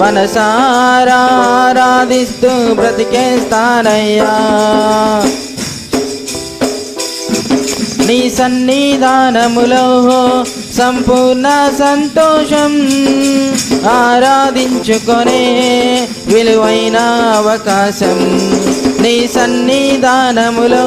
మనసారాధిస్తూ బ్రతికేస్తానయ్యా నీ సన్నిధానములో సంపూర్ణ సంతోషం ఆరాధించుకొనే విలువైన అవకాశం నీ సన్నిధానములో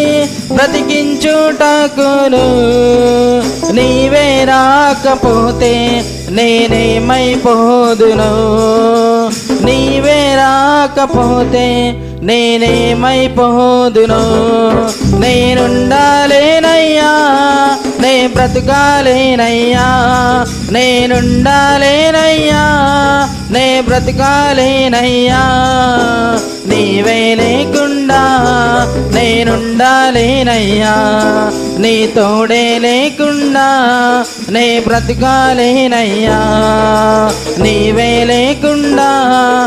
బ్రతికించుటకును నీవే రాకపోతే నేనేమైపోదును. నీవే రాకపోతే నేనేమైపోదును. నేనుండాలేనయ్యా నే బ్రతకాలేనయ్యా. నేనుండాలేనయ్యా నే బ్రతకాలేనయ్యా. నీవే లేకుండా నేనుండాలేనయ్యా నీ తోడే లేకుండా నే బ్రతకాలేనయ్యా. నీ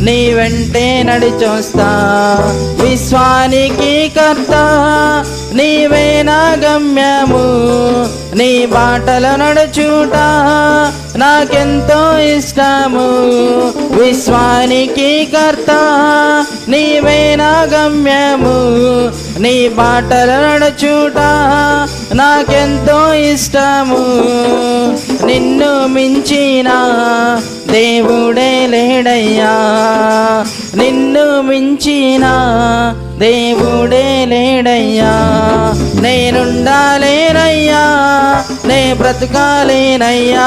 నీ వెంటే నడిచొస్తా. విశ్వానికి కర్త నీవే నా గమ్యము. నీ బాటలు నడుచుట నాకెంతో ఇష్టము. విశ్వానికి కర్త నీవే నా గమ్యము. నీ బాటలు నడుచుట నాకెంతో ఇష్టము. నిన్ను మించిన దేవుడే లేడయ్యా. నిన్ను మించిన దేవుడే లేడయ్యా. నేనుండాలేనయ్యా. నే బ్రతకాలేనయ్యా.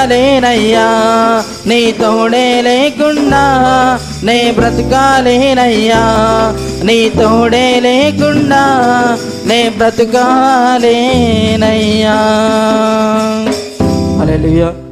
బ్రతకాలేనయ్యా. నీ తోడే లేకుండా నే బ్రతకాలేనయ్యా. నీ తోడే లేకుండా నే బ్రతకాలేనయ్యా. హల్లెలూయా.